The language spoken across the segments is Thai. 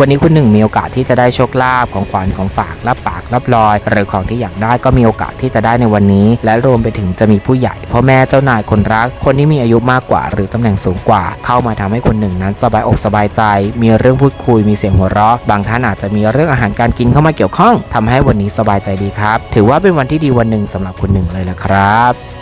วันนี้คุณหนึ่งมีโอกาสที่จะได้โชคลาภของขวัญของฝากรับปากรับรอย หรือของที่อยากได้ก็มีโอกาสที่จะได้ในวันนี้ และรวมไปถึงจะมีผู้ใหญ่พ่อแม่เจ้านายคนรัก คนที่มีอายุมากกว่า หรือตำแหน่งสูงกว่า เข้ามาทำให้คนหนึ่งนั้นสบายอกสบายใจ มีเรื่องพูดคุยมีเสียงหัวเราะ บางท่านอาจจะมีเรื่องอาหารการกินเข้ามาเกี่ยวข้องทำให้วันนี้สบายใจดีครับ ถือว่าเป็นวันที่ดีวันหนึ่งสำหรับคุณหนึ่งเลยละครับ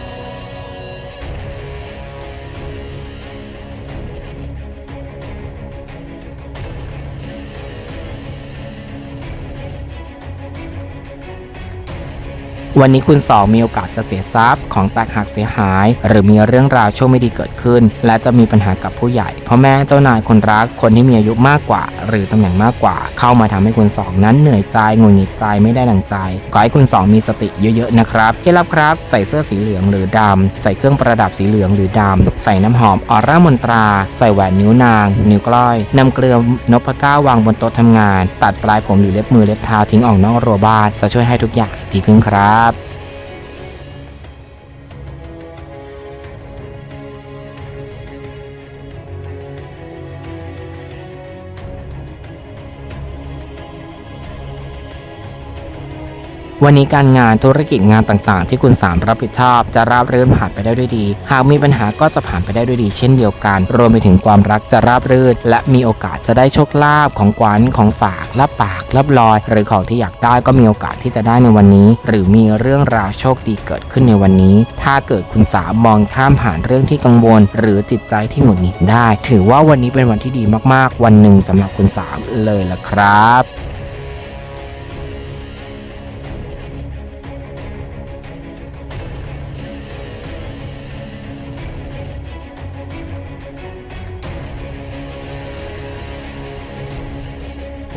วันนี้คุณสองมีโอกาสจะเสียทรัพย์ ของแตกหักเสียหาย หรือมีเรื่องราวโชคไม่ดีเกิดขึ้น และจะมีปัญหากับผู้ใหญ่พ่อแม่เจ้านายคนรักคนที่มีอายุมากกว่า หรือตำแหน่งมากกว่า เข้ามาทำให้คุณสองนั้นเหนื่อยใจงุนงิดใจไม่ได้ดังใจ ขอให้คุณสองมีสติเยอะๆนะครับเคล็ดลับครับ ใส่เสื้อสีเหลืองหรือดำใส่เครื่องประดับสีเหลืองหรือดำใส่น้ำหอมออร่ามนตรา ใส่แหวนนิ้วนาง นิ้วกล้อยนำเกลือนพก้าวางบนโต๊ะทำงาน ตัดปลายผมหรือเล็บมือเล็บเท้าทิ้งออกนอกรั้วบ้านจะช่วยให้ทุกอย่างดีขึ้นครับครับ วันนี้การงานธุรกิจงานต่างๆ ที่คุณสามรับผิดชอบ จะราบรื่นผ่านไปได้ด้วยดี หากมีปัญหาก็จะผ่านไปได้ด้วยดี เช่นเดียวกัน รวมไปถึงความรักจะราบรื่น และมีโอกาสจะได้โชคลาภของขวัญของฝากรับปากรับลอย หรือของที่อยากได้ก็มีโอกาสที่จะได้ในวันนี้ หรือมีเรื่องราวโชคดีเกิดขึ้นในวันนี้ ถ้าเกิดคุณสามมองข้ามผ่านเรื่องที่กังวล หรือจิตใจที่หงุดหงิดได้ ถือว่าวันนี้เป็นวันที่ดีมากๆ วันหนึ่งสำหรับคุณสามเลยละครับ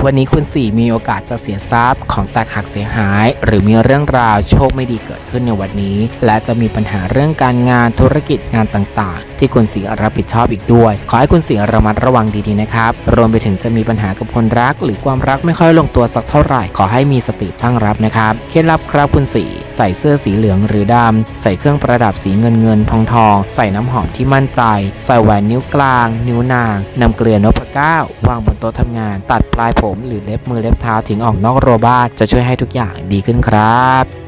วันนี้คุณสี่มีโอกาสจะเสียทรัพย์ของแตกหักเสียหาย หรือมีเรื่องราวโชคไม่ดีเกิดขึ้นในวันนี้ และจะมีปัญหาเรื่องการงานธุรกิจงานต่างๆ ที่คุณสี่รับผิดชอบอีกด้วย ขอให้คุณสี่ระมัดระวังดีๆนะครับ รวมไปถึงจะมีปัญหากับคนรัก หรือความรักไม่ค่อยลงตัวสักเท่าไหร่ ขอให้มีสติตั้งรับนะครับ เคล็ดลับครับคุณสี่ ใส่เสื้อสีเหลืองหรือดำ ใส่เครื่องประดับสีเงินเงินทองทอง ใส่น้ำหอมที่มั่นใจ ใส่แหวนนิ้วกลาง นิ้วนางนำเกลือนพเก้าวางบนโต๊ะทำงาน ตัดปลายผมหรือเล็บมือเล็บเท้าทิ้งออกนอกโรบ้านจะช่วยให้ทุกอย่างดีขึ้นครับ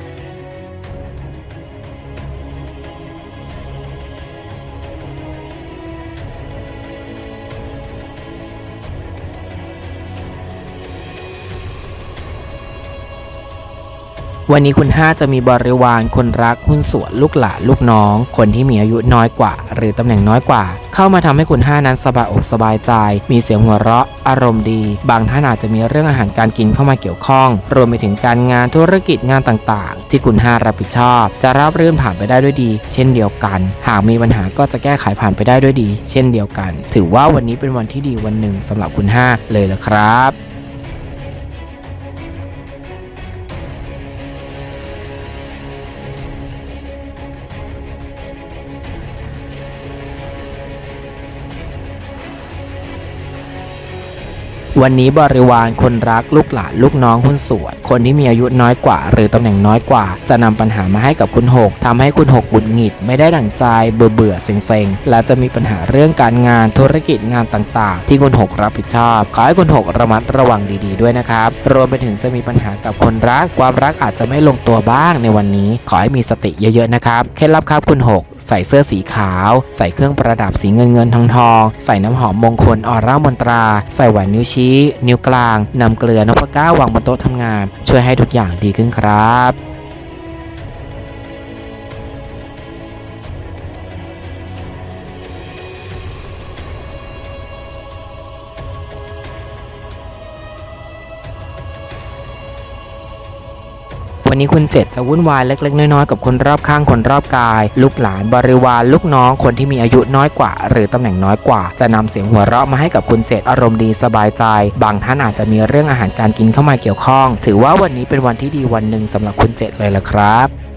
วันนี้คุณ5จะมีบริวารคนรักหุ้นส่วนลูกหลานลูกน้อง คนที่มีอายุน้อยกว่า หรือตำแหน่งน้อยกว่า เข้ามาทำให้คุณ5นั้นสบายอกสบายใจ มีเสียงหัวเราะ อารมณ์ดี บางท่านอาจจะมีเรื่องอาหารการกินเข้ามาเกี่ยวข้อง รวมไปถึงการงานธุรกิจงานต่างๆ ที่คุณ5รับผิดชอบ จะราบรื่นผ่านไปได้ด้วยดี เช่นเดียวกัน หากมีปัญหาก็จะแก้ไขผ่านไปได้ด้วยดี เช่นเดียวกัน ถือว่าวันนี้เป็นวันที่ดีวันหนึ่งสำหรับคุณ5เลยละครับ วันนี้บริวารคนรักลูกหลานลูกน้องหุ้นส่วน คนที่มีอายุน้อยกว่า หรือตำแหน่งน้อยกว่า จะนำปัญหามาให้กับคุณหกทำให้คุณหกบุญหงิด ไม่ได้ดั่งใจเบื่อเบื่อเซ็งเซ็งและจะมีปัญหาเรื่องการงานธุรกิจงานต่างๆ ที่คุณหกรับผิดชอบ ขอให้คุณหกระมัดระวังดีๆด้วยนะครับรวมไปถึงจะมีปัญหากับคนรัก ความรักอาจจะไม่ลงตัวบ้างในวันนี้ ขอให้มีสติเยอะๆนะครับเคล็ดลับครับคุณหก ใส่เสื้อสีขาว ใส่เครื่องประดับสีเงินเงินทองทอง ใส่น้ำหอมมงคลออร่ามนตรา ใส่แหวนนิ้วชี้ นิ้วกลางนำเกลือนพเก้าวางบนโต๊ะทำงาน ช่วยให้ทุกอย่างดีขึ้นครับ วันนี้คุณเจ็ดจะวุ่นวายเล็ก ๆ น้อยๆกับคนรอบข้างคนรอบกาย ลูกหลานบริวารลูกน้องคนที่มีอายุน้อยกว่า หรือตำแหน่งน้อยกว่า จะนำเสียงหัวเราะมาให้กับคุณเจ็ดอารมณ์ดีสบายใจ บางท่านอาจจะมีเรื่องอาหารการกินเข้ามาเกี่ยวข้อง ถือว่าวันนี้เป็นวันที่ดีวันหนึ่งสำหรับคุณเจ็ดเลยละครับ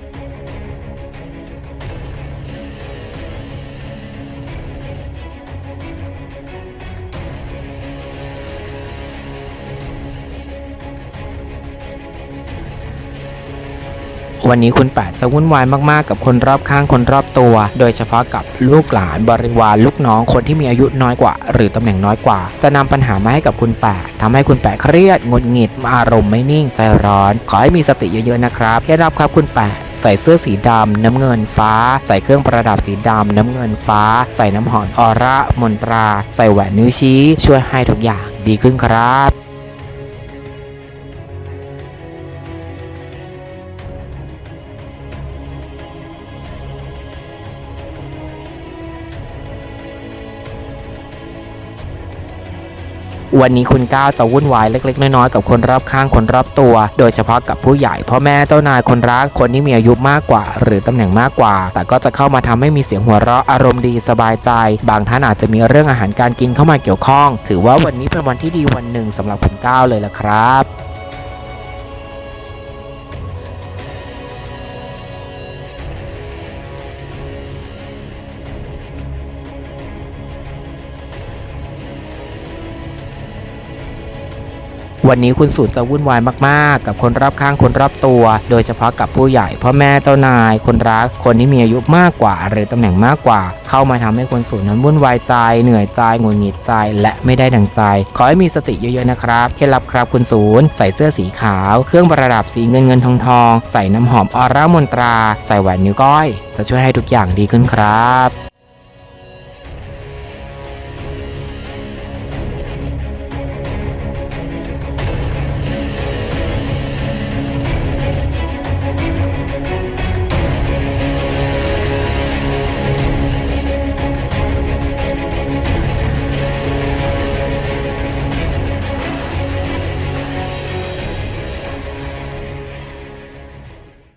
วันนี้คุณแปดจะวุ่นวายมากๆ กับคนรอบข้างคนรอบตัว โดยเฉพาะกับลูกหลานบริวารลูกน้องคนที่มีอายุน้อยกว่า หรือตำแหน่งน้อยกว่า จะนำปัญหามาให้กับคุณแปดทำให้คุณแปดเครียดงดหงิดอารมณ์ไม่นิ่ง ใจร้อน ขอให้มีสติเยอะๆนะครับเคล็ดลับครับคุณแปดใส่เสื้อสีดำน้ำเงินฟ้า ใส่เครื่องประดับสีดำน้ำเงินฟ้า ใส่น้ำหอมออร่ามนตรา ใส่แหวนนิ้วชี้ ช่วยให้ทุกอย่างดีขึ้นครับ วันนี้คุณก้าวจะวุ่นวายเล็ก ๆ น้อยๆกับคนรอบข้างคนรอบตัว โดยเฉพาะกับผู้ใหญ่พ่อแม่เจ้านายคนรักคนที่มีอายุมากกว่า หรือตำแหน่งมากกว่า แต่ก็จะเข้ามาทำให้มีเสียงหัวเราะอารมณ์ดีสบายใจ บางท่านอาจจะมีเรื่องอาหารการกินเข้ามาเกี่ยวข้อง ถือว่าวันนี้เป็นวันที่ดีวันหนึ่งสำหรับคุณก้าวเลยละครับ วันนี้คุณสูนจะวุ่นวายมากๆ กับคนรอบข้างคนรอบตัว โดยเฉพาะกับผู้ใหญ่พ่อแม่เจ้านาย คนรัก คนที่มีอายุมากกว่า หรือตำแหน่งมากกว่า เข้ามาทำให้คนสูนนั้นวุ่นวายใจ เหนื่อยใจงุดหงิดใจ และไม่ได้ดังใจ ขอให้มีสติเยอะๆนะครับเคล็ดลับครับคุณสูนใส่เสื้อสีขาว เครื่องประดับสีเงินเงินทองทองใส่น้ำหอมออร่ามนตรา ใส่แหวนนิ้วก้อย จะช่วยให้ทุกอย่างดีขึ้นครับ